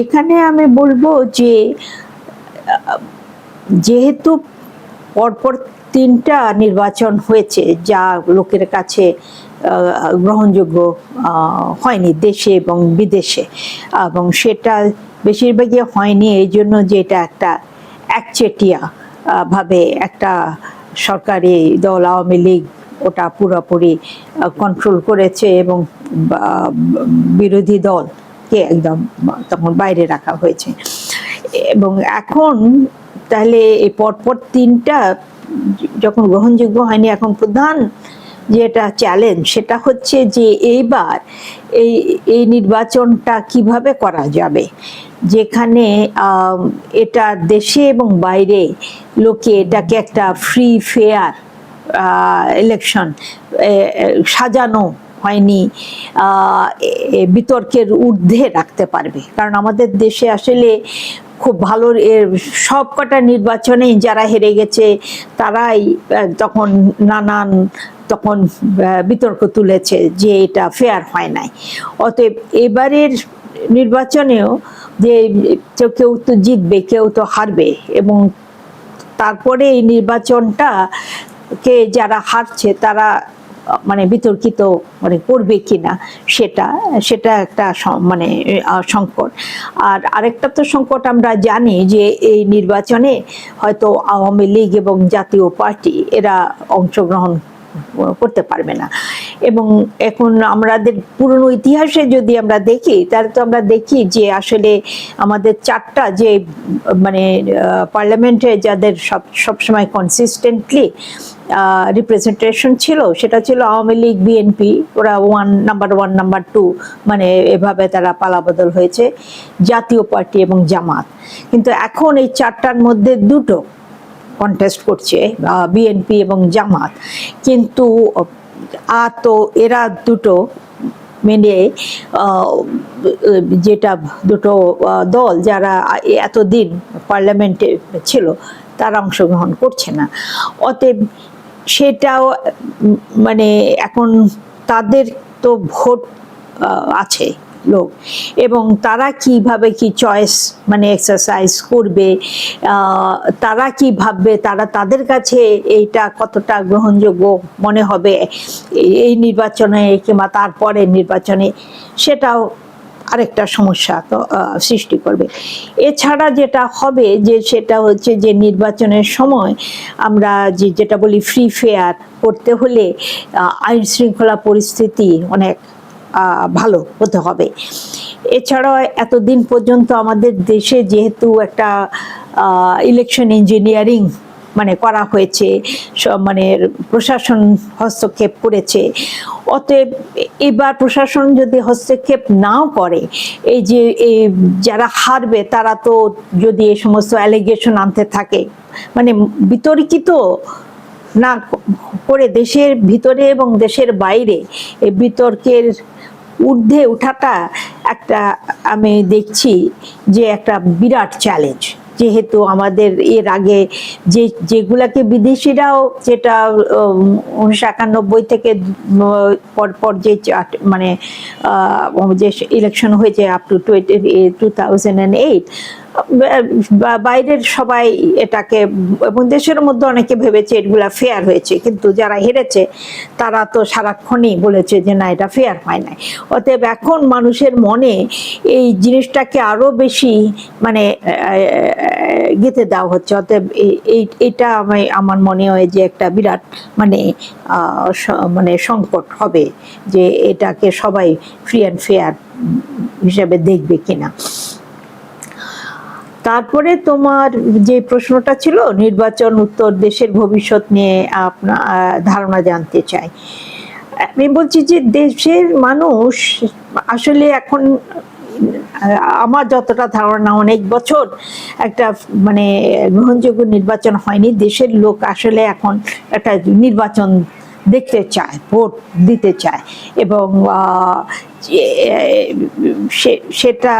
এখানে আমি বলব যে যেহেতু পরপর তিনটা নির্বাচন হয়েছে যা লোকের কাছে গ্রহণযোগ্য হয়নি দেশে এবং বিদেশে, এবং সেটা বেশিরভাগই হয়নি এই জন্য যে এটা একটা একচেটিয়া ভাবে একটা সরকারি দল, আওয়ামী লীগ ওটা পুরোপুরি কন্ট্রোল করেছে এবং বিরোধী বিরোধী দলকে একদম তখন বাইরে রাখা হয়েছে। এবং এখন তাহলে এই পরপর তিনটা যখন গ্রহণযোগ্য হয়নি, এখন প্রধান যেটা চ্যালেঞ্জ সেটা হচ্ছে যে এইবার এই এই নির্বাচনটা কীভাবে করা যাবে? যেখানে এটা দেশে এবং বাইরে লোকে এটাকে একটা ফ্রি ফেয়ার ইলেকশন সাজানো হয়নি বিতর্কের ঊর্ধ্বে রাখতে পারবে। কারণ আমাদের দেশে আসলে খুব ভালো এর সব কটা নির্বাচনেই যারা হেরে গেছে, তারাই তখন নানান, তখন বিতর্ক তুলেছে যে এটা ফেয়ার হয় নাই। অতএব এবারের নির্বাচনেও যে কেউ তো জিতবে, কেউ তো হারবে এবং তারপরে এই নির্বাচনটা কে যারা হারছে, তারা মানে বিতর্কিত মানে করবে কিনা সেটা সেটা একটা মানে সংকট। আর আরেকটা তো সংকট আমরা জানি যে এই নির্বাচনে হয়তো আওয়ামী লীগ এবং জাতীয় পার্টি এরা অংশগ্রহণ করতে পারবে না। এবং এখন আমাদের পুরনো ইতিহাসে যদি আমরা দেখি, তাহলে তো আমরা দেখি যে আসলে আমাদের চারটা যে মানে পার্লামেন্টে যাদের সব সবসময় কনসিস্টেন্টলি রিপ্রেজেন্টেশন ছিল, সেটা ছিল আওয়ামী লীগ, বিএনপি, ওরা one number one number two মানে এভাবে তারা পালাবদল হয়েছে, জাতীয় পার্টি এবং জামাত। কিন্তু এখন এই চারটার মধ্যে দুটো কন্টেস্ট করছে বিএনপি এবং জামাত। কিন্তু আর তো এরা দুটো মেনে যেটা দুটো দল যারা এতদিন পার্লামেন্টে ছিল, তারা অংশগ্রহণ করছে না। অতএব সেটাও মানে এখন তাদের তো ভোট আছে। লোক। এবং তারা কীভাবে কি চয়েস মানে এক্সারসাইজ করবে তারা কি ভাববে, তারা তাদের কাছে এইটা কতটা গ্রহণযোগ্য মনে হবে এই- নির্বাচনে কিংবা তারপরে নির্বাচনে, সেটাও আরেকটা সমস্যা সৃষ্টি করবে। এছাড়া যেটা হবে যে সেটা হচ্ছে যে নির্বাচনের সময় আমরা যে, যেটা বলি ফ্রি ফেয়ার করতে হলে আইন শৃঙ্খলা পরিস্থিতি অনেক ভালো হতে হবে। এছাড়াও এতদিন পর্যন্ত আমাদের দেশে যেহেতু একটা ইলেকশন ইঞ্জিনিয়ারিং মানে করা হয়েছে মানে প্রশাসন হস্তক্ষেপ করেছে, অতএব এবার প্রশাসন যদি হস্তক্ষেপ নাও করে, এই যে, এই যারা হারবে তারা তো যদি এই সমস্ত অ্যালিগেশন আনতে থাকে মানে বিতর্কিত না, করে দেশের ভিতরে এবং দেশের বাইরে এই বিতর্কের ঊর্ধ্বে ওঠাটা একটা আমি দেখছি যে একটা বিরাট চ্যালেঞ্জ যেহেতু আমাদের এর আগে যে, যেগুলাকে বিদেশিরাও যেটা উনিশশো একানব্বই থেকে পরপর যে মানে যে ইলেকশন হয়েছে up to twenty two thousand eight বাইরের সবাই এটাকে, এবং দেশের মধ্যে অনেকে ভেবেছে এগুলা ফেয়ার হয়েছে, কিন্তু যারা হেরেছে, তারা তো সারাক্ষণই বলেছে যে না, এটা ফেয়ার হয় নাই। অতএব এখন মানুষের মনে এই জিনিসটাকে আরও বেশি মানে গেঁথে দেওয়া হচ্ছে। অতএব এই- এটা আমি, আমার মনে হয় যে একটা বিরাট মানে মানে সংকট হবে যে এটাকে সবাই ফ্রি অ্যান্ড ফেয়ার হিসেবে দেখবে কিনা। তারপরে তোমার যে প্রশ্নটা ছিল, নির্বাচন উত্তর দেশের ভবিষ্যৎ নিয়ে আপনার ধারণা জানতে চাই। আমি বলছি যে দেশের মানুষ আসলে এখন, আমার যতটা ধারণা, অনেক বছর একটা মানে গ্রহণযোগ্য নির্বাচন হয়নি। দেশের লোক আসলে এখন একটা নির্বাচন দেখতে চায়, ভোট দিতে চায় এবং সেটা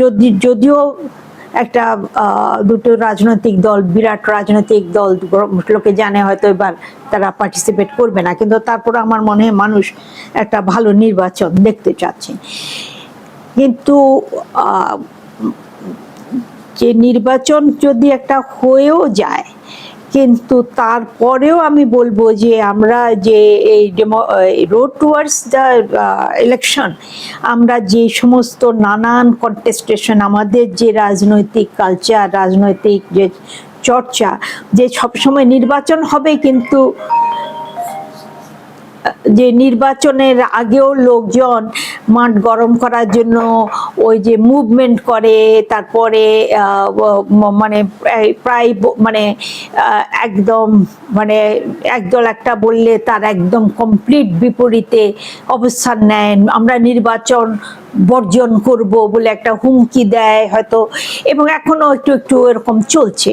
যদি, যদিও একটা দুটো রাজনৈতিক দল, বিরাট রাজনৈতিক দল, লোকে জানে হয়তো এবার তারা পার্টিসিপেট করবে না, কিন্তু তারপর আমার মনে হয় মানুষ একটা ভালো নির্বাচন দেখতে চাচ্ছে। কিন্তু যে নির্বাচন যদি একটা হয়েও যায় কিন্তু তারপরেও আমি বলব যে আমরা যে এই demo road towards the election আমরা যে সমস্ত নানান কন্টেস্টেশন আমাদের যে রাজনৈতিক কালচার রাজনৈতিক যে চর্চা, যে সবসময় নির্বাচন হবে কিন্তু যে নির্বাচনের আগেও লোকজন মাঠ গরম করার জন্য ওই যে মুভমেন্ট করে, তারপরে মানে প্রায়- মানে একদম মানে একদল একটা বললে তার একদম কমপ্লিট বিপরীতে অবস্থান নেয় আমরা নির্বাচন বর্জন করব বলে একটা হুমকি দেয় হয়তো, এবং এখনও একটু একটু এরকম চলছে।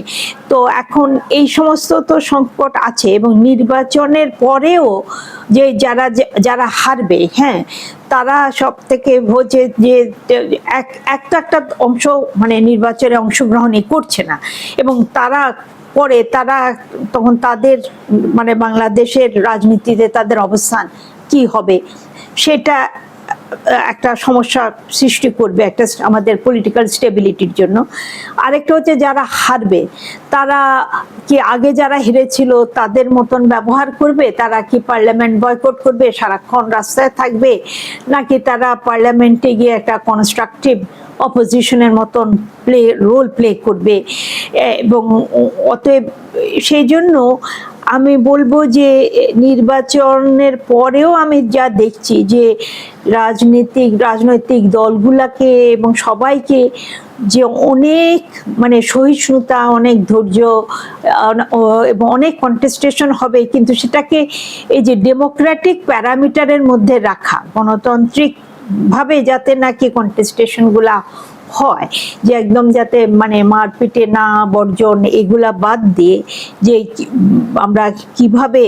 তো এখন এই সমস্ত তো সংকট আছে, এবং নির্বাচনের পরেও যে যারা যারা হারবে হ্যাঁ তারা সব থেকে ভোজে যে এক, একটা একটা অংশ মানে নির্বাচনে অংশগ্রহণই করছে না। এবং তারা পরে তারা তখন তাদের মানে বাংলাদেশের রাজনীতিতে তাদের অবস্থান কি হবে? সেটা একটা সমস্যা সৃষ্টি করবে একটা আমাদের পলিটিক্যাল স্টেবিলিটির জন্য। আরেকটা হচ্ছে যারা হারবে, তারা কি আগে যারা হেরেছিল তাদের মতন ব্যবহার করবে? তারা কি পার্লামেন্ট বয়কট করবে? সারাক্ষণ রাস্তায় থাকবে? নাকি তারা পার্লামেন্টে গিয়ে একটা কনস্ট্রাকটিভ অপোজিশনের মতন প্লে রোল প্লে করবে। এবং অতএব সেই জন্য আমি বলব যে, নির্বাচনের পরেও আমি যা দেখছি যে, রাজনৈতিক রাজনৈতিক দলগুলাকে এবং সবাইকে যে অনেক মানে সহিষ্ণুতা, অনেক ধৈর্য এবং অনেক কন্টেস্টেশন হবে, কিন্তু সেটাকে এই যে ডেমোক্রেটিক প্যারামিটারের মধ্যে রাখা, গণতান্ত্রিক ভাবে যাতে নাকি কন্টেস্টেশনগুলা হয়। যে একদম যাতে মানে মারপিটে না, বর্জন এগুলা বাদ দিয়ে যে আমরা কীভাবে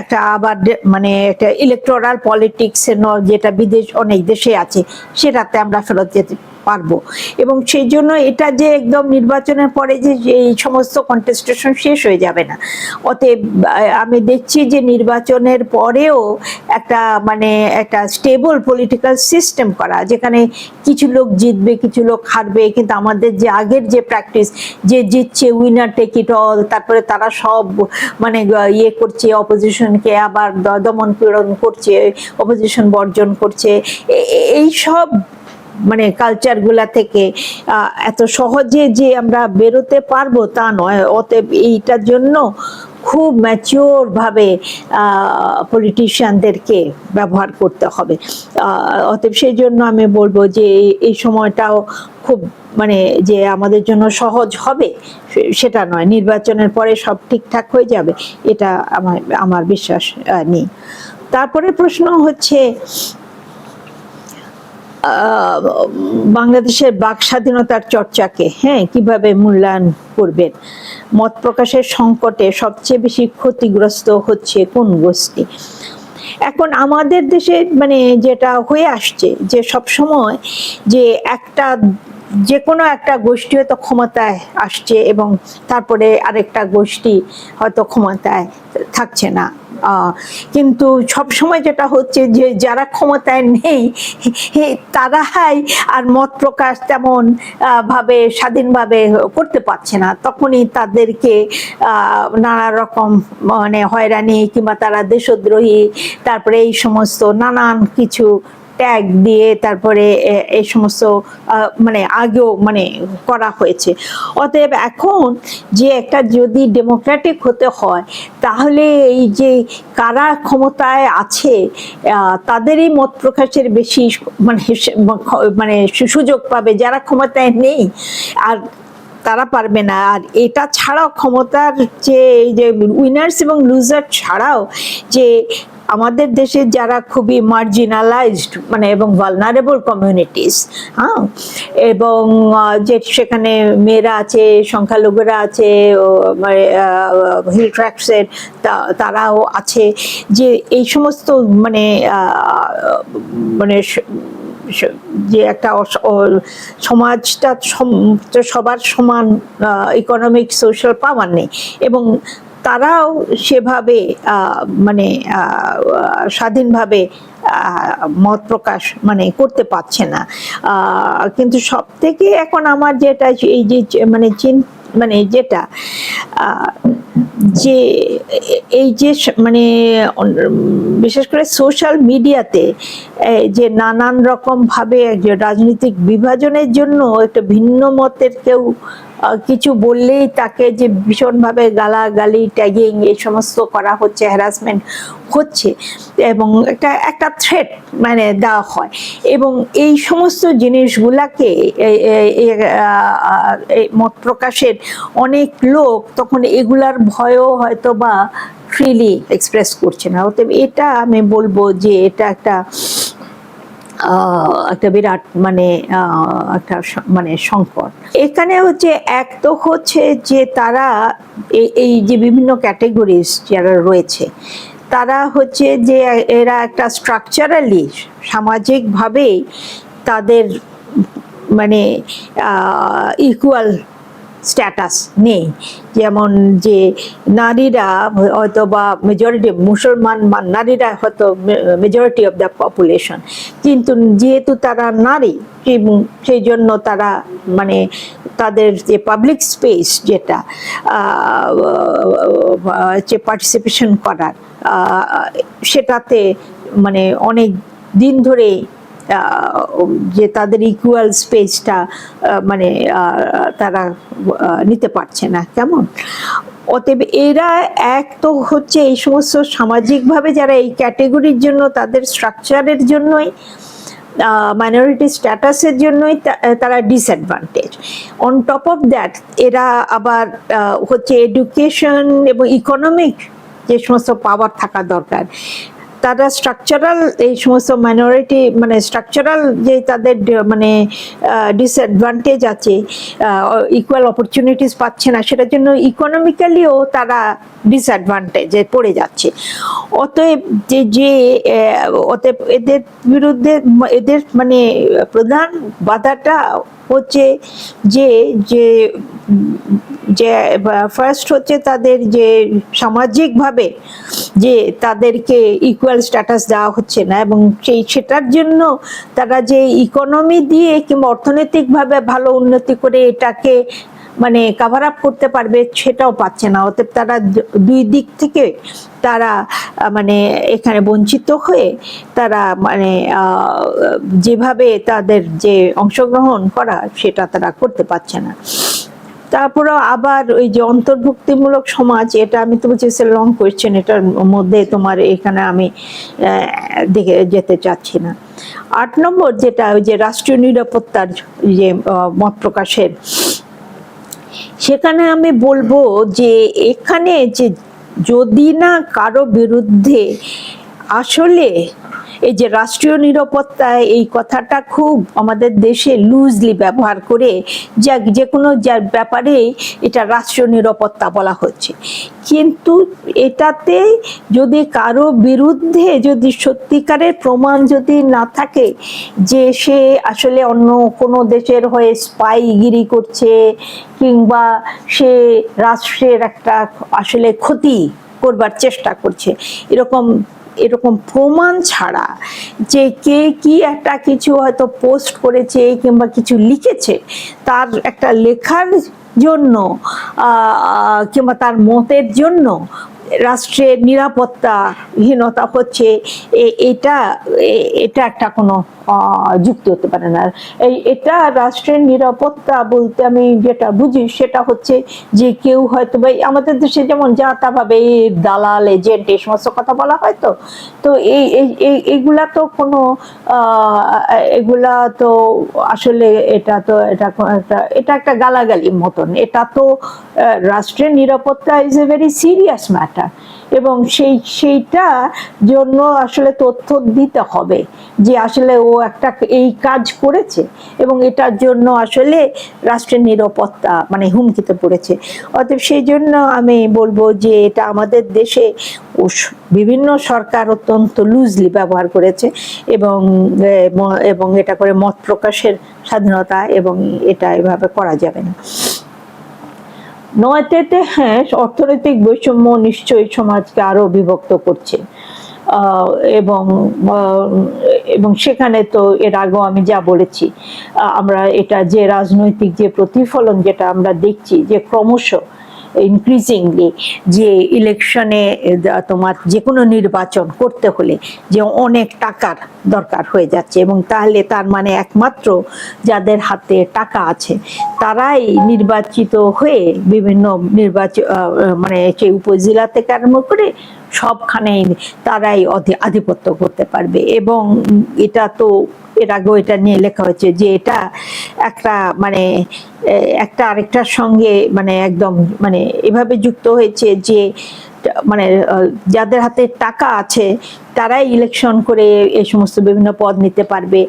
একটা আবার মানে একটা ইলেকট্রাল পলিটিক্স যেটা বিদেশ অনেক দেশে আছে, সেটাতে আমরা ফেরত যেতে পারব। এবং সেই জন্য এটা যে একদম নির্বাচনের পরে যে এই সমস্ত কন্টেস্টেশন শেষ হয়ে যাবে না। অতএব আমি দেখছি যে নির্বাচনের পরেও একটা মানে একটা স্টেবল পলিটিক্যাল সিস্টেম করা, যেখানে কিছু লোক জিতবে, কিছু লোক হারবে, কিন্তু আমাদের যে আগের যে প্র্যাকটিস যে জিতছে উইনার টেক ইট অল তারপরে তারা সব মানে ইয়ে করছে অপোজিশনকে আবার দমন পীড়ন করছে অপোজিশন বর্জন করছে এই সব মানে কালচারগুলা থেকে এত সহজে যে আমরা বেরোতে পারব তা নয়। অতএব এইটার জন্য খুব ম্যাচিওর ভাবে পলিটিশিয়ানদেরকে ব্যবহার করতে হবে। অতএব সেই জন্য আমি বলব যে এই- সময়টাও খুব মানে যে আমাদের জন্য সহজ হবে সেটা নয়। নির্বাচনের পরে সব ঠিকঠাক হয়ে যাবে, এটা আমার আমার বিশ্বাস নেই। তারপরে প্রশ্ন হচ্ছে বাংলাদেশের বাক স্বাধীনতার চর্চাকে হ্যাঁ কীভাবে মূল্যায়ন করবেন? মত প্রকাশের সংকটে সবচেয়ে বেশি ক্ষতিগ্রস্ত হচ্ছে কোন গোষ্ঠী? এখন আমাদের দেশে মানে যেটা হয়ে আসছে, যে সব সময় যে একটা যে কোনো একটা গোষ্ঠী হয়তো ক্ষমতায় আসছে এবং তারপরে আরেকটা গোষ্ঠী হয়তো ক্ষমতায় থাকছে না। কিন্তু সব সময় যেটা হচ্ছে যে যারা ক্ষমতায় নেই তারাই আর মত প্রকাশ তেমন ভাবে স্বাধীনভাবে করতে পারছে না। তখনই তাদেরকে নানা রকম মানে হয়রানি কিংবা তারা দেশদ্রোহী, তারপরে এই সমস্ত নানান কিছু ট্যাগ দিয়ে তারপরে এই সমস্ত মানে আগেও মানে করা হয়েছে। অতএব এখন যে একটা যদি ডেমোক্রেটিক হতে হয়, তাহলে এই যে কারা ক্ষমতায় আছে তাদেরই মত প্রকাশের বেশি মানে মানে সুযোগ পাবে। যারা ক্ষমতায় নেই, আর তারা পারবে না। আর এটা ছাড়াও ক্ষমতার যে এই যে উইনার্স এবং লুজার ছাড়াও যে আমাদের দেশে যারা খুবই মার্জিনালাইজড মানে এবং ভালনারেবল কমিউনিটিস হ্যাঁ? এবং যে সেখানে মেয়েরা আছে, সংখ্যালঘুরা আছে হিল ট্র্যাক্সের তারাও আছে। যে এই সমস্ত মানে মানে যে একটা সমাজটা সবার সমান ইকোনমিক সোশ্যাল পাওয়ার নেই। এবং তারাও সেভাবে মানে স্বাধীনভাবে মত প্রকাশ মানে করতে পারছে না। কিন্তু সব থেকে এখন আমার যেটা, এই যে মানে চিন মানে যেটা যে, এই যে মানে বিশেষ করে সোশ্যাল মিডিয়াতে যে নানান রকম ভাবে রাজনৈতিক বিভাজনের জন্য একটা ভিন্ন মতের কেউ কিছু বললেই তাকে যে ভীষণভাবে গালাগালি ট্যাগিং এই সমস্ত করা হচ্ছে হ্যারাসমেন্ট হচ্ছে এবং একটা একটা থ্রেট মানে দেওয়া হয়। এবং এই সমস্ত জিনিসগুলাকে মত প্রকাশের অনেক লোক তখন এগুলার ভয়ও হয়তো বা ফ্রিলি এক্সপ্রেস করছে না। অতএব এটা আমি বলব যে এটা একটা একটা বিরাট মানে একটা মানে সংকট। এখানে হচ্ছে এক তো হচ্ছে যে তারা এই- যে বিভিন্ন ক্যাটেগরিজ যারা রয়েছে, তারা হচ্ছে যে এরা একটা স্ট্রাকচারালি সামাজিকভাবেই তাদের মানে ইকুয়াল স্ট্যাটাস নেই। যেমন যে নারীরা হয়তো বা মেজরিটি মুসলমান বা নারীরা হয়তো মেজরিটি অফ দ্য পপুলেশন কিন্তু যেহেতু তারা নারী সেই জন্য তারা মানে তাদের যে পাবলিক স্পেস যেটা যে পার্টিসিপেশন করার সেটাতে মানে অনেক দিন ধরে আহ, যে তাদের ইকুয়াল স্পেসটা মানে তারা নিতে পারছে না, কেমন? অতএব এরা এক তো হচ্ছে এই সমস্ত সামাজিকভাবে যারা এই ক্যাটেগরির জন্য, তাদের স্ট্রাকচারের জন্যই মাইনরিটি স্ট্যাটাসের জন্যই তারা disadvantage on top of that এরা আবার হচ্ছে এডুকেশন এবং ইকোনমিক যে সমস্ত পাওয়ার থাকা দরকার তারা স্ট্রাকচারাল এই সমস্ত মাইনরিটি মানে স্ট্রাকচারাল যে তাদের মানে ডিসঅ্যাডভান্টেজ আছে ইকুয়াল অপরচুনিটিস পাচ্ছে না, সেটার জন্য ইকোনমিক্যালিও তারা ডিসঅ্যাডভান্টেজে পড়ে যাচ্ছে। অতএব যে যে অতএব এদের বিরুদ্ধে, এদের মানে প্রধান বাধাটা হচ্ছে যে যে যে ফার্স্ট হচ্ছে তাদের যে সামাজিকভাবে যে তাদেরকে ইকুয়াল স্ট্যাটাস দেওয়া হচ্ছে না এবং সেই সেটার জন্য তারা যে ইকোনমি দিয়ে কিংবা অর্থনৈতিকভাবে ভালো উন্নতি করে এটাকে মানে কাভার আপ করতে পারবে সেটাও পাচ্ছে না। অতএব তারা দুই দিক থেকে তারা মানে এখানে বঞ্চিত হয়ে তারা মানে যেভাবে তাদের যে অংশগ্রহণ করা সেটা তারা করতে পারছে না। তারপরে আবার ওই যে অন্তর্ভুক্তিমূলক সমাজ, এটা আমি তো বলছি লং কোয়েশ্চেন এটার মধ্যে তোমার এখানে আমি দেখে যেতে চাচ্ছি না। আট নম্বর যেটা, ওই যে রাষ্ট্রীয় নিরাপত্তার যে মত প্রকাশের সেখানে আমি বলব যে এখানে যে যদি না কারও বিরুদ্ধে আসলে এই যে রাষ্ট্রীয় নিরাপত্তায় এই কথাটা খুব আমাদের দেশে লুজলি ব্যবহার করে যা যে কোনো যার ব্যাপারে এটা রাষ্ট্রীয় নিরাপত্তা বলা হচ্ছে। কিন্তু এটাতে যদি কারও বিরুদ্ধে যদি সত্যিকারের প্রমাণ যদি না থাকে যে সে আসলে অন্য কোনো দেশের হয়ে স্পাইগিরি করছে কিংবা সে রাষ্ট্রের একটা আসলে ক্ষতি করবার চেষ্টা করছে, এরকম এরকম প্রমাণ ছাড়া যে কে কি একটা কিছু হয়তো পোস্ট করেছে কিংবা কিছু লিখেছে, তার একটা লেখার জন্য কিংবা তার মতের জন্য রাষ্ট্রের নিরাপত্তাহীনতা হচ্ছে এটা এটা একটা কোনো যুক্তি হতে পারে না। এই, এটা রাষ্ট্রের নিরাপত্তা বলতে আমি যেটা বুঝি সেটা হচ্ছে যে কেউ হয়তো বা আমাদের দেশে যেমন যা তা ভাবে এই দালাল, এজেন্ট এই সমস্ত কথা বলা হয় তো তো এই, এই- এই, এগুলা তো কোনো এগুলা তো আসলে এটা তো, এটা এটা একটা গালাগালির মতন এটা তো রাষ্ট্রের নিরাপত্তা is a very serious matter এবং সেই, সেইটা জন্য আসলে তথ্য দিতে হবে যে আসলে ও একটা এই কাজ করেছে এবং এটার জন্য আসলে রাষ্ট্রের নিরাপত্তা মানে হুমকিতে পড়েছে। অতএব সেই জন্য আমি বলব যে এটা আমাদের দেশে বিভিন্ন সরকার অত্যন্ত লুজলি ব্যবহার করেছে এবং এবং এটা করে মত প্রকাশের স্বাধীনতা এবং এটা এভাবে করা যাবে না। নয়তেতে হ্যাঁ অর্থনৈতিক বৈষম্য নিশ্চয়ই সমাজকে আরও বিভক্ত করছে। এবং এবং সেখানে তো এর আগেও আমি যা বলেছি আমরা এটা যে রাজনৈতিক যে প্রতিফলন যেটা আমরা দেখছি, যে ক্রমশ ইনক্রিজিংলি যে ইলেকশনে তোমার যে কোনো নির্বাচন করতে হলে যে অনেক টাকার দরকার হয়ে যাচ্ছে এবং তাহলে তার মানে একমাত্র যাদের হাতে টাকা আছে, তারাই নির্বাচিত হয়ে বিভিন্ন নির্বাচন মানে সেই উপজেলা থেকে আরম্ভ করে সবখানেই তারাই আধিপত্য করতে পারবে। এবং এটা তো এর আগেও এটা নিয়ে লেখা হয়েছে যে এটা একটা মানে একটা আরেকটার সঙ্গে মানে একদম মানে এভাবে যুক্ত হয়েছে যে মানে যাদের হাতে টাকা আছে তারাই ইলেকশন করে এই সমস্ত বিভিন্ন পদ নিতে পারবে।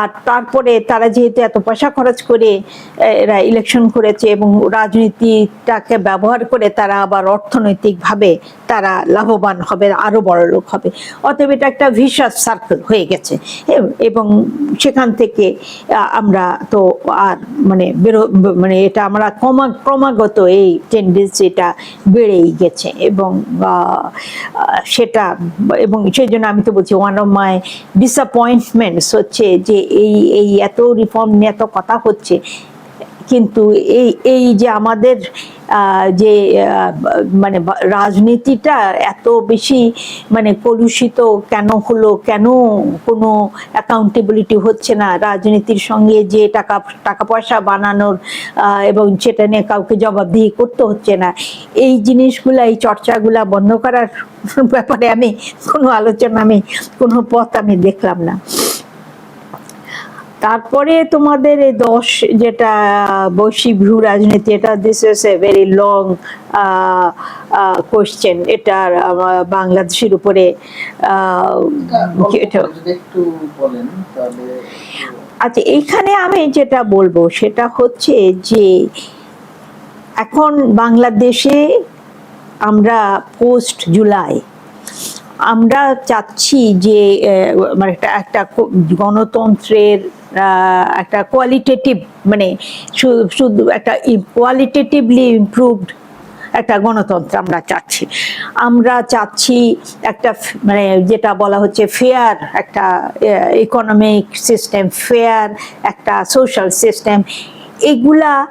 আর তারপরে তারা যেহেতু এত পয়সা খরচ করে এরা ইলেকশন করেছে এবং রাজনীতিটাকে ব্যবহার করে তারা আবার অর্থনৈতিকভাবে তারা লাভবান হবে, আরও বড় লোক হবে। অতএব এটা একটা ভিসাস সার্কেল হয়ে গেছে। এবং সেখান থেকে আমরা তো আর মানে বেরো মানে এটা আমরা ক্রমা, ক্রমাগত এই টেন্ডেন্সিটা বেড়েই গেছে এবং সেটা, এবং সেই জন্য আমি তো বলছি ওয়ান অফ মাই ডিসঅ্যাপয়েন্টমেন্টস হচ্ছে যে এই এই এত রিফর্ম নিয়ে এত কথা হচ্ছে। কিন্তু এই এই যে আমাদের যে মানে রাজনীতিটা এত বেশি মানে কলুষিত কেন হলো, কেন কোনো অ্যাকাউন্টেবিলিটি হচ্ছে না? রাজনীতির সঙ্গে যে টাকা টাকা পয়সা বানানোর এবং সেটা নিয়ে কাউকে জবাবদিহি করতে হচ্ছে না। এই জিনিসগুলা, এই চর্চাগুলা বন্ধ করার ব্যাপারে আমি কোনো আলোচনা, আমি কোনো পথ আমি দেখলাম না। তারপরে তোমাদের এই দশ যেটা বৈশ্বিক ভ্রু রাজনীতি এটা this is a very long question এটার আমার বাংলাদেশের উপরে এটা আচ্ছা এইখানে আমি যেটা বলব সেটা হচ্ছে যে এখন বাংলাদেশে আমরা পোস্ট জুলাই আমরা চাচ্ছি যে মানে একটা গণতন্ত্রের একটা কোয়ালিটেটিভ মানে শুধু একটা কোয়ালিটেটিভলি ইমপ্রুভড একটা গণতন্ত্র আমরা চাচ্ছি। আমরা চাচ্ছি একটা মানে যেটা বলা হচ্ছে ফেয়ার একটা ইকোনমিক সিস্টেম ফেয়ার একটা সোশ্যাল সিস্টেম এগুলা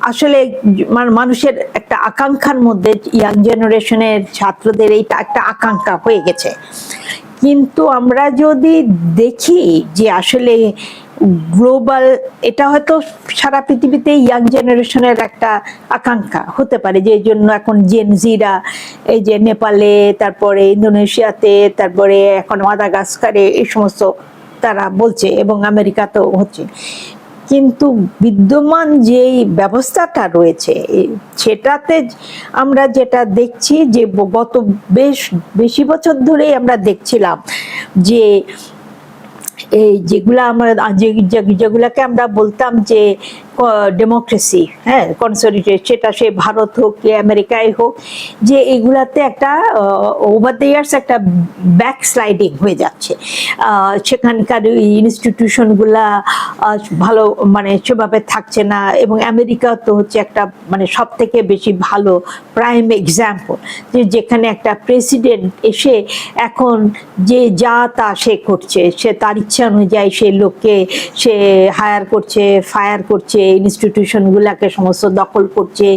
আসলে মান- মানুষের একটা আকাঙ্ক্ষার মধ্যে ইয়াং জেনারেশনের ছাত্রদের এইটা একটা আকাঙ্ক্ষা হয়ে গেছে। কিন্তু আমরা যদি দেখি যে আসলে গ্লোবাল, এটা হয়তো সারা পৃথিবীতে ইয়াং জেনারেশনের একটা আকাঙ্ক্ষা হতে পারে, যে জন্য এখন জেনজিরা এই যে নেপালে, তারপরে ইন্দোনেশিয়াতে, তারপরে এখন মাদাগাস্কারে, এই সমস্ত তারা বলছে এবং আমেরিকাতেও হচ্ছে। কিন্তু বিদ্যমান যেই ব্যবস্থাটা রয়েছে সেটাতে আমরা যেটা দেখছি যে গত বেশ, বেশি বছর ধরেই আমরা দেখছিলাম যে এই যেগুলা আমরা যেগুলাকে আমরা বলতাম যে ডেমোক্রেসি হ্যাঁ কনসলিডেট সেটা সে ভারত হোক কি আমেরিকায় হোক, যে এগুলাতে একটা ওভার দ্য ইয়ার্স একটা ব্যাক স্লাইডিং হয়ে যাচ্ছে। সেখানকার ইনস্টিটিউশনগুলা ভালো মানে সেভাবে থাকছে না এবং আমেরিকা তো হচ্ছে একটা মানে সব থেকে বেশি ভালো প্রাইম এক্সাম্পল যে যেখানে একটা প্রেসিডেন্ট এসে এখন যে যা তা সে করছে, সে তার ইচ্ছা অনুযায়ী সে লোককে সে হায়ার করছে ফায়ার করছে ইনস্টিটিউশনগুলোকে সমস্ত দখল করছে,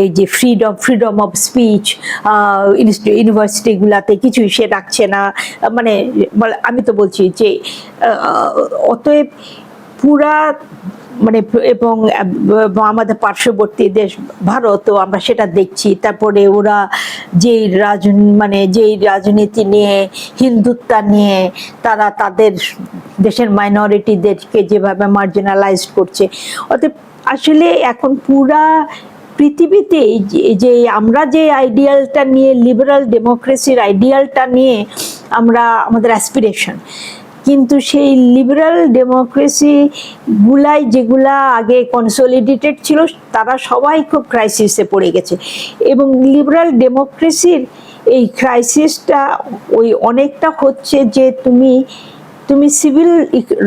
এই যে ফ্রিডম ফ্রিডম অফ স্পিচ ইউনিভার্সিটিগুলাতে কিছুই সে রাখছে না। মানে আমি তো বলছি যে অতএব পুরা মানে এবং আমাদের পার্শ্ববর্তী দেশ ভারতও আমরা সেটা দেখছি। তারপরে ওরা যেই রাজ মানে যেই রাজনীতি নিয়ে, হিন্দুত্ব নিয়ে তারা তাদের দেশের মাইনরিটিদেরকে যেভাবে মার্জিনালাইজ করছে। অতএব আসলে এখন পুরা পৃথিবীতে যে আমরা যে আইডিয়ালটা নিয়ে লিবারাল ডেমোক্রেসির আইডিয়ালটা নিয়ে আমরা আমাদের অ্যাসপিরেশন কিন্তু সেই লিবারাল ডেমোক্রেসি গুলাই যেগুলা আগে কনসলিডেটেড ছিল, তারা সবাই খুব ক্রাইসিসে পড়ে গেছে। এবং লিবারাল ডেমোক্রেসির এই ক্রাইসিসটা ওই অনেকটা হচ্ছে যে তুমি তুমি সিভিল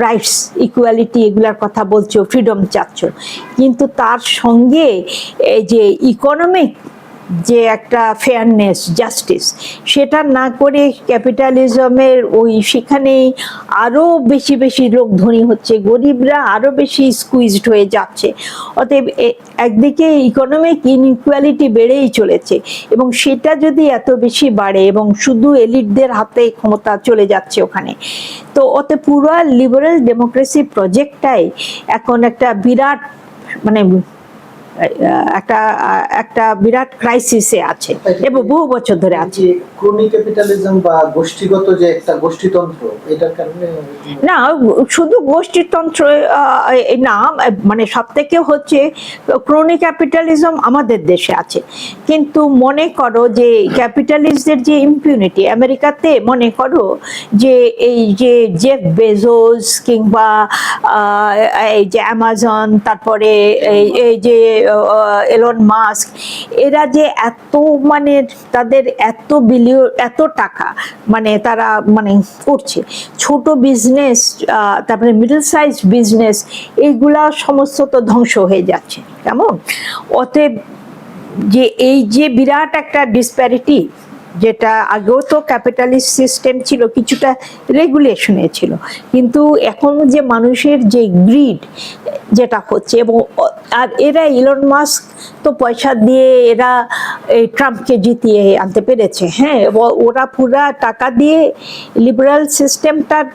রাইটস ইকুয়ালিটি এগুলার কথা বলছো ফ্রিডম চাচ্ছ। কিন্তু তার সঙ্গে এই যে ইকোনমিক যে একটা ফেয়ারনেস জাস্টিস সেটা না করে ক্যাপিটালিজমের ওই সেখানেই আরও বেশি বেশি লোক ধনী হচ্ছে, গরিবরা আরও বেশি স্কুইজড হয়ে যাচ্ছে। অতএব একদিকে ইকোনমিক ইনইকুয়ালিটি বেড়েই চলেছে এবং সেটা যদি এত বেশি বাড়ে এবং শুধু এলিটদের হাতে ক্ষমতা চলে যাচ্ছে ওখানে, তো ওতে পুরো লিবারেল ডেমোক্রেসি প্রজেক্টটাই এখন একটা বিরাট মানে একটা একটা বিরাট ক্রাইসিসে আছে এবং বহু বছর ধরে আছে। ক্রনি ক্যাপিটালিজম বা গোষ্ঠীগত যে একটা গোষ্ঠীতন্ত্র এটার কারণে না শুধু গোষ্ঠীতন্ত্র না মানে সব থেকে হচ্ছে ক্রোনি ক্যাপিটালিজম আমাদের দেশে আছে। কিন্তু মনে করো যে ক্যাপিটালিস্টদের যে ইম্পিউনিটি আমেরিকাতে মনে করো যে এই যে জেফ বেজোস কিংবা এই যে অ্যামাজন তারপরে এই যে এলন মাস্ক এরা যে এত মানে তাদের এত বিলিয় এত টাকা মানে তারা মানে করছে। ছোট বিজনেস তারপরে মিডল সাইজ বিজনেস এইগুলা সমস্ত তো ধ্বংস হয়ে যাচ্ছে। কেমন? অতএব যে এই যে বিরাট একটা ডিসপ্যারিটি যেটা আগেও তো ক্যাপিটালিস্ট সিস্টেম ছিল, কিছুটা রেগুলেশনে ছিল। কিন্তু এখন যে মানুষের যে গ্রিড যেটা হচ্ছে এবং আর এরা ইলন মাস্ক তো পয়সা দিয়ে এরা এই ট্রাম্পকে জিতিয়ে আনতে পেরেছে হ্যাঁ? ওরা পুরা টাকা দিয়ে লিবারাল সিস্টেমটার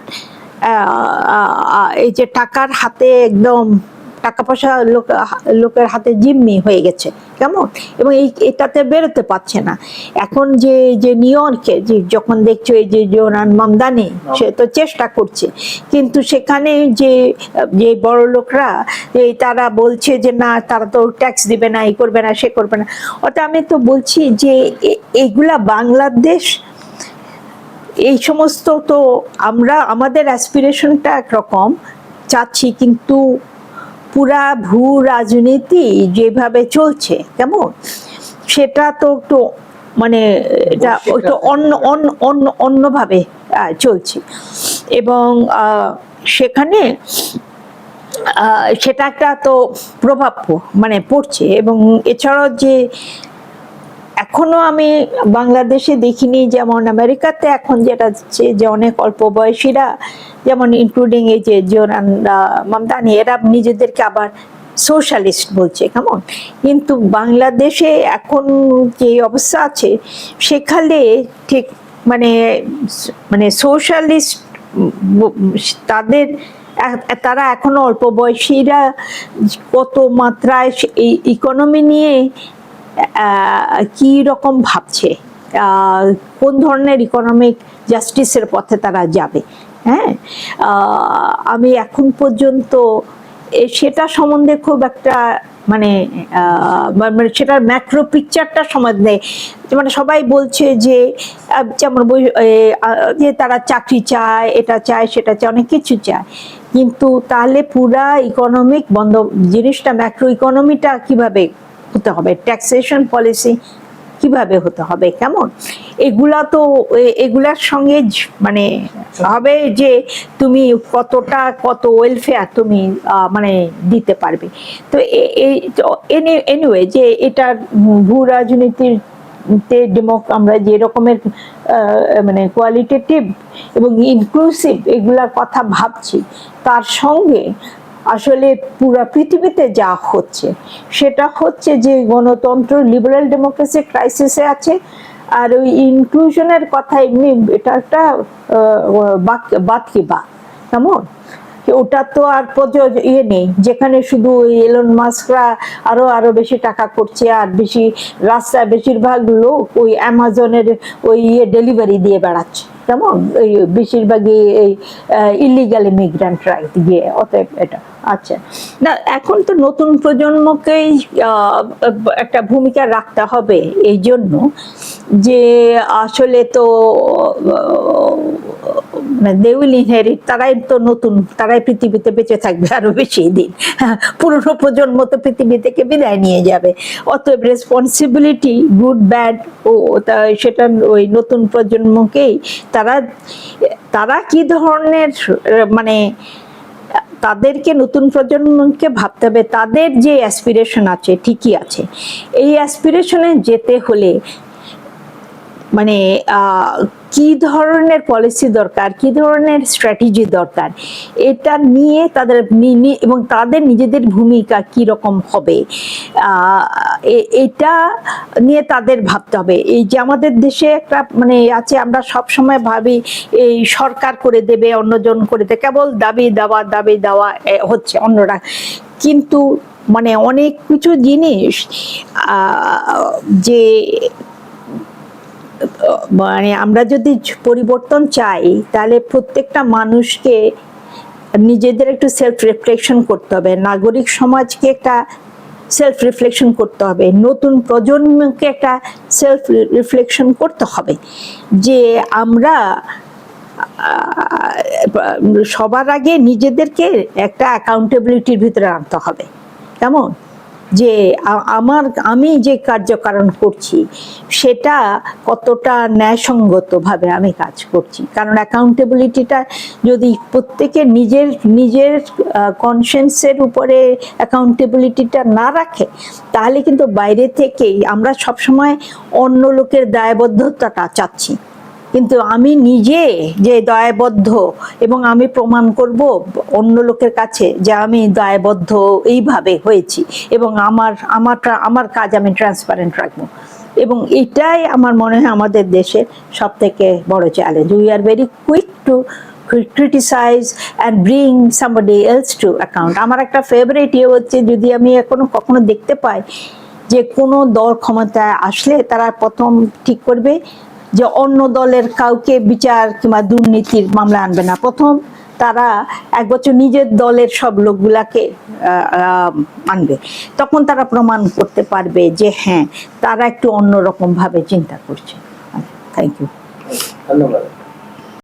এই যে টাকার হাতে একদম টাকা পয়সা লোক, লোকের হাতে জিম্মি হয়ে গেছে, কেমন? এবং এই, এটাতে বেরোতে পারছে না। এখন যে যে নিয়নকে যে যখন দেখছ এই যে জোনান মামদানি, সে তো চেষ্টা করছে। কিন্তু সেখানে যে যে বড় লোকরা এই তারা বলছে যে, না, তারা তো ট্যাক্স দিবে না এই করবে না, সে করবে না। অর্থাৎ আমি তো বলছি যে, এ- এইগুলা বাংলাদেশ, এই সমস্ত তো আমরা, আমাদের অ্যাসপিরেশনটা একরকম, চাচ্ছি কিন্তু পুরা ভূ রাজনীতি যেভাবে চলছে কেমন? সেটা তো একটু মানে এটা একটু অন্য অন্য অন্য অন্যভাবে চলছে। এবং সেখানে সেটা একটা তো প্রভাব মানে পড়ছে। এবং এছাড়াও যে এখনও আমি বাংলাদেশে দেখিনি, যেমন আমেরিকাতে এখন যেটা হচ্ছে যে অনেক অল্প বয়সীরা, যেমন ইনক্লুডিং এই যে জোরান মামদানি এরা নিজেদেরকে আবার সোশ্যালিস্ট বলছে, কেমন? কিন্তু বাংলাদেশে এখন যে অবস্থা আছে, সেখানে ঠিক মানে মানে সোশ্যালিস্ট তাদের তারা এখনও অল্প বয়সীরা কত মাত্রায় এই ইকোনমি নিয়ে কি রকম ভাবছে? কোন ধরনের ইকোনমিক জাস্টিসের পথে তারা যাবে? হ্যাঁ? আমি এখন পর্যন্ত সেটা সম্বন্ধে খুব একটা মানে মানে সেটার ম্যাক্রো পিকচারটা সম্বন্ধে মানে সবাই বলছে যে যেমন যে তারা চাকরি চায়, এটা চায়, সেটা চায়, অনেক কিছু চায়। কিন্তু তাহলে পুরা ইকোনমিক বন্ধ, জিনিসটা ম্যাক্রো ইকোনমিটা কীভাবে হতে হবে। ট্যাক্সেশন পলিসি কীভাবে হতে হবে? কেমন? এগুলা তো এগুলার সঙ্গে মানে হবে যে তুমি কতটা, কত ওয়েলফেয়ার তুমি মানে দিতে পারবে। তো এনিওয়ে যে এটা ভূ রাজনীতির তে ডেমোক আমরা যে রকমের মানে কোয়ালিটেটিভ এবং ইনক্লুসিভ এগুলার কথা ভাবছি, তার সঙ্গে আসলে পুরো পৃথিবীতে যা হচ্ছে, সেটা হচ্ছে যে গণতন্ত্র লিবারেল ডেমোক্রেসি ক্রাইসিসে আছে, আর ওই ইনক্লুশনের কথা এমনি এটা একটা বাদ কি বাদ, কেমন? ওটা তো আর ইয়ে নেই, যেখানে শুধু এলন মাস্করা আরও আরও বেশি টাকা করছে, আর বেশি, রাস্তায় বেশিরভাগ লোক ওই অ্যামাজনের ওই ইয়ে ডেলিভারি দিয়ে বেড়াচ্ছে, কেমন? ওই বেশিরভাগই এই ইলিগাল ইমিগ্রান্টরা গিয়ে, অতএব এটা। আচ্ছা। না, এখন তো নতুন প্রজন্মকেই একটা ভূমিকা রাখতে হবে এই জন্য যে আসলে তো মানে দে উইল ইনহেরিট, তারাই তো নতুন, তারাই পৃথিবীতে বেঁচে থাকবে আরও বেশি দিন। পুরনো প্রজন্ম তো পৃথিবী থেকে বিদায় নিয়ে যাবে। অতএব রেসপন্সিবিলিটি গুড ব্যাড ও, তা সেটা ওই নতুন প্রজন্মকেই, তারা তারা কি ধরনের মানে তাদেরকে, নতুন প্রজন্মকে ভাবতে হবে। তাদের যে অ্যাসপিরেশন আছে, ঠিকই আছে। এই অ্যাসপিরেশনে যেতে হলে মানে কি ধরনের পলিসি দরকার, কি ধরনের স্ট্র্যাটেজি দরকার, এটা নিয়ে তাদের এবং তাদের নিজেদের ভূমিকা কি রকম হবে এটা নিয়ে তাদের ভাবতে হবে। এই যে আমাদের দেশে একটা মানে আছে, আমরা সব সময় ভাবি, এই সরকার করে দেবে, অন্যজন করে দেবে কেবল দাবি দেওয়া দাবি দেওয়া হচ্ছে অন্যরা। কিন্তু মানে অনেক কিছু জিনিস যে মানে আমরা যদি পরিবর্তন চাই, তাহলে প্রত্যেকটা মানুষকে নিজেদের একটু সেলফ রিফ্লেকশন করতে হবে। নাগরিক সমাজকে একটা সেলফ রিফ্লেকশন করতে হবে। নতুন প্রজন্মকে একটা সেলফ রিফ্লেকশন করতে হবে। যে আমরা সবার আগে নিজেদেরকে একটা অ্যাকাউন্টেবিলিটির ভিতরে আনতে হবে। কেমন? যে আমার, আমি যে কার্যকারণ করছি, সেটা কতটা ন্যায়সঙ্গতভাবে আমি কাজ করছি। কারণ অ্যাকাউন্টেবিলিটিটা যদি প্রত্যেকে নিজের নিজের কনসেন্সের উপরে অ্যাকাউন্টেবিলিটিটা না রাখে, তাহলে কিন্তু বাইরে থেকেই আমরা সবসময় অন্য লোকের দায়বদ্ধতাটা চাচ্ছি। কিন্তু আমি নিজে যে দয়াবদ্ধ এবং আমি প্রমাণ করব অন্য লোকের কাছে যে আমি দয়াবদ্ধ এইভাবে হয়েছি এবং আমার আমার আমার কাজ আমি ট্রান্সপারেন্ট রাখব। এবং এটাই আমার মনে হয় আমাদের দেশের সব থেকে বড় challenge we are very quick to criticise and bring somebody else to account আমার একটা ফেভারিট ইয়ে হচ্ছে যদি আমি এখনও কখনো দেখতে পাই যে কোনো দল ক্ষমতায় আসলে তারা প্রথম ঠিক করবে যে অন্য দলের কাউকে বিচার কিংবা দুর্নীতির মামলা আনবে না। প্রথম তারা এক বছর নিজের দলের সব লোকগুলাকে আনবে। তখন তারা প্রমাণ করতে পারবে যে হ্যাঁ তারা একটু অন্যরকম ভাবে চিন্তা করছে। থ্যাংক ইউ ধন্যবাদ।